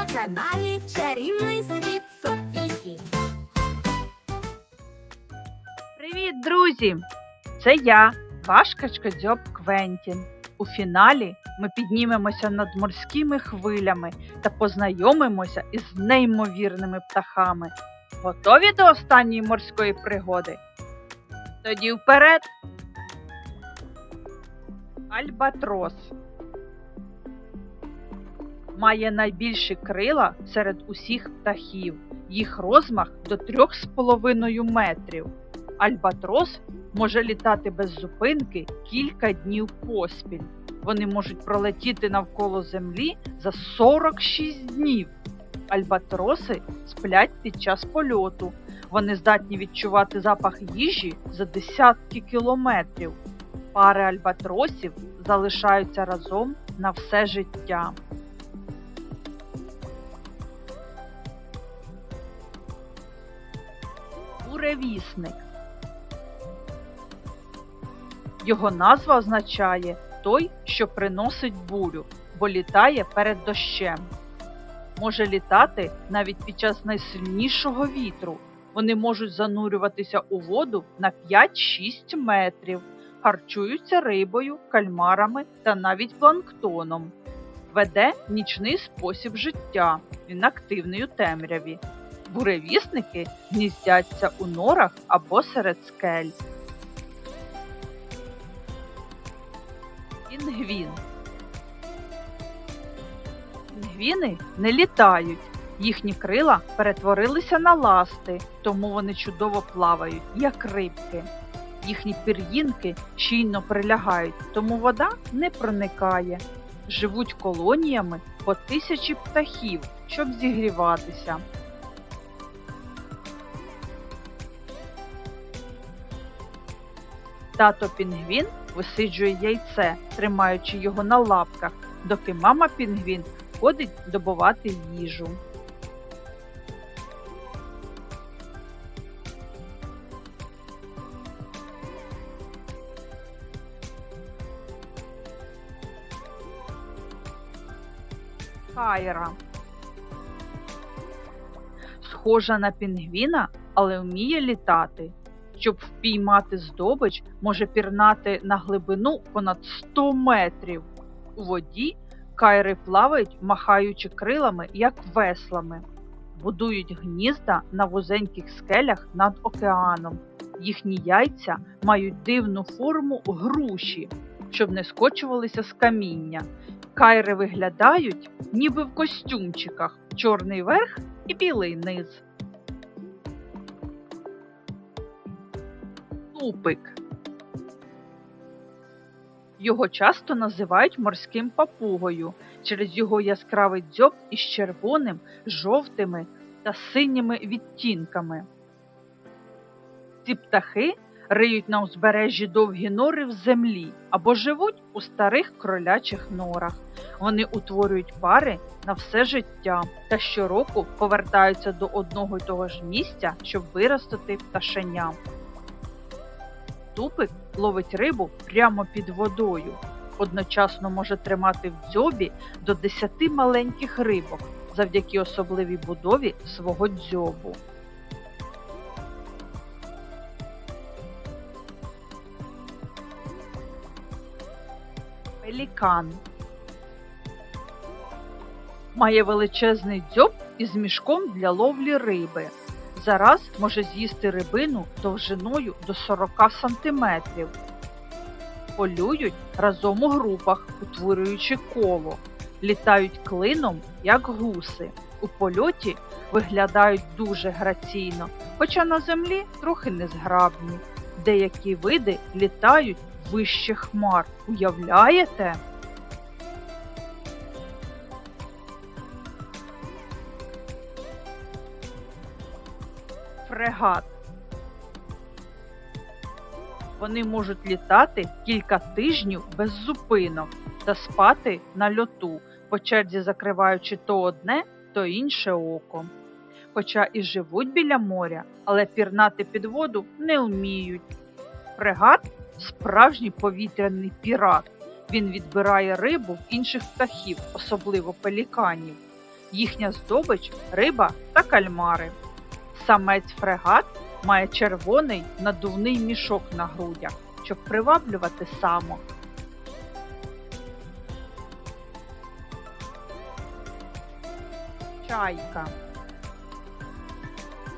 на каналі Чарівний світ Софії. Привіт, друзі! Це я, ваш качкадзьоб Квентін. У фіналі ми піднімемося над морськими хвилями та познайомимося із неймовірними птахами. Готові до останньої морської пригоди? Тоді вперед! Альбатрос має найбільші крила серед усіх птахів. Їх розмах до 3,5 метрів. Альбатрос може літати без зупинки кілька днів поспіль. Вони можуть пролетіти навколо землі за 46 днів. Альбатроси сплять під час польоту. Вони здатні відчувати запах їжі за десятки кілометрів. Пари альбатросів залишаються разом на все життя. Буревісник. Його назва означає той, що приносить бурю, бо літає перед дощем. Може літати навіть під час найсильнішого вітру. Вони можуть занурюватися у воду на 5-6 метрів, харчуються рибою, кальмарами та навіть планктоном. Веде нічний спосіб життя, він активний у темряві. Буревісники гніздяться у норах або серед скель. Пінгвін. Пінгвіни не літають. Їхні крила перетворилися на ласти, тому вони чудово плавають, як рибки. Їхні пір'їнки щільно прилягають, тому вода не проникає. Живуть колоніями по тисячі птахів, щоб зігріватися. Тато пінгвін висиджує яйце, тримаючи його на лапках, доки мама пінгвін ходить добувати їжу. Кайра. Схожа на пінгвіна, але вміє літати. Щоб впіймати здобич, може пірнати на глибину понад 100 метрів. У воді кайри плавають, махаючи крилами, як веслами. Будують гнізда на вузеньких скелях над океаном. Їхні яйця мають дивну форму груші, щоб не скочувалися з каміння. Кайри виглядають, ніби в костюмчиках, чорний верх і білий низ. Тупик. Його часто називають морським папугою через його яскравий дзьоб із червоним, жовтими та синіми відтінками. Ці птахи риють на узбережжі довгі нори в землі або живуть у старих кролячих норах. Вони утворюють пари на все життя та щороку повертаються до одного й того ж місця, щоб виростити пташеня. Тупик ловить рибу прямо під водою. Одночасно може тримати в дзьобі до 10 маленьких рибок завдяки особливій будові свого дзьобу. Пелікан має величезний дзьоб із мішком для ловлі риби. Зараз може з'їсти рибину довжиною до 40 сантиметрів. Полюють разом у групах, утворюючи коло, літають клином, як гуси. У польоті виглядають дуже граційно, хоча на землі трохи незграбні. Деякі види літають вище хмар. Уявляєте? Фрегат. Вони можуть літати кілька тижнів без зупинок та спати на льоту, по черзі закриваючи то одне, то інше око. Хоча і живуть біля моря, але пірнати під воду не вміють. Фрегат справжній повітряний пірат. Він відбирає рибу в інших птахів, особливо пеліканів. Їхня здобич риба та кальмари. Самець фрегат має червоний надувний мішок на грудях, щоб приваблювати самок. Чайка.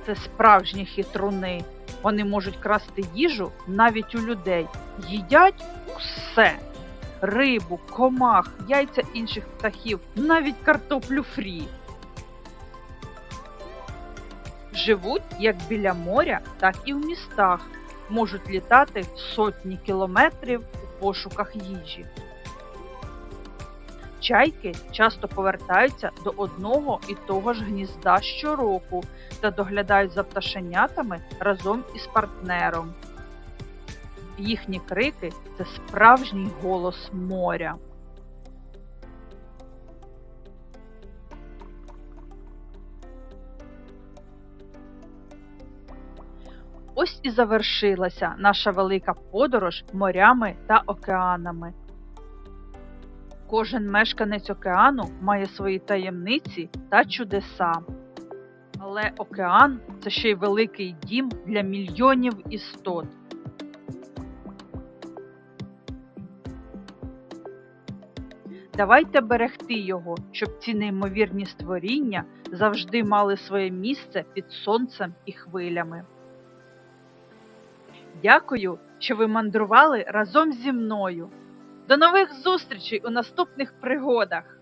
Це справжні хитруни. Вони можуть красти їжу навіть у людей. Їдять усе. Рибу, комах, яйця інших птахів, навіть картоплю фрі. Живуть як біля моря, так і в містах. Можуть літати сотні кілометрів у пошуках їжі. Чайки часто повертаються до одного і того ж гнізда щороку та доглядають за пташенятами разом із партнером. Їхні крики це справжній голос моря. Ось і завершилася наша велика подорож морями та океанами. Кожен мешканець океану має свої таємниці та чудеса. Але океан це ще й великий дім для мільйонів істот. Давайте берегти його, щоб ці неймовірні створіння завжди мали своє місце під сонцем і хвилями. Дякую, що ви мандрували разом зі мною. До нових зустрічей у наступних пригодах!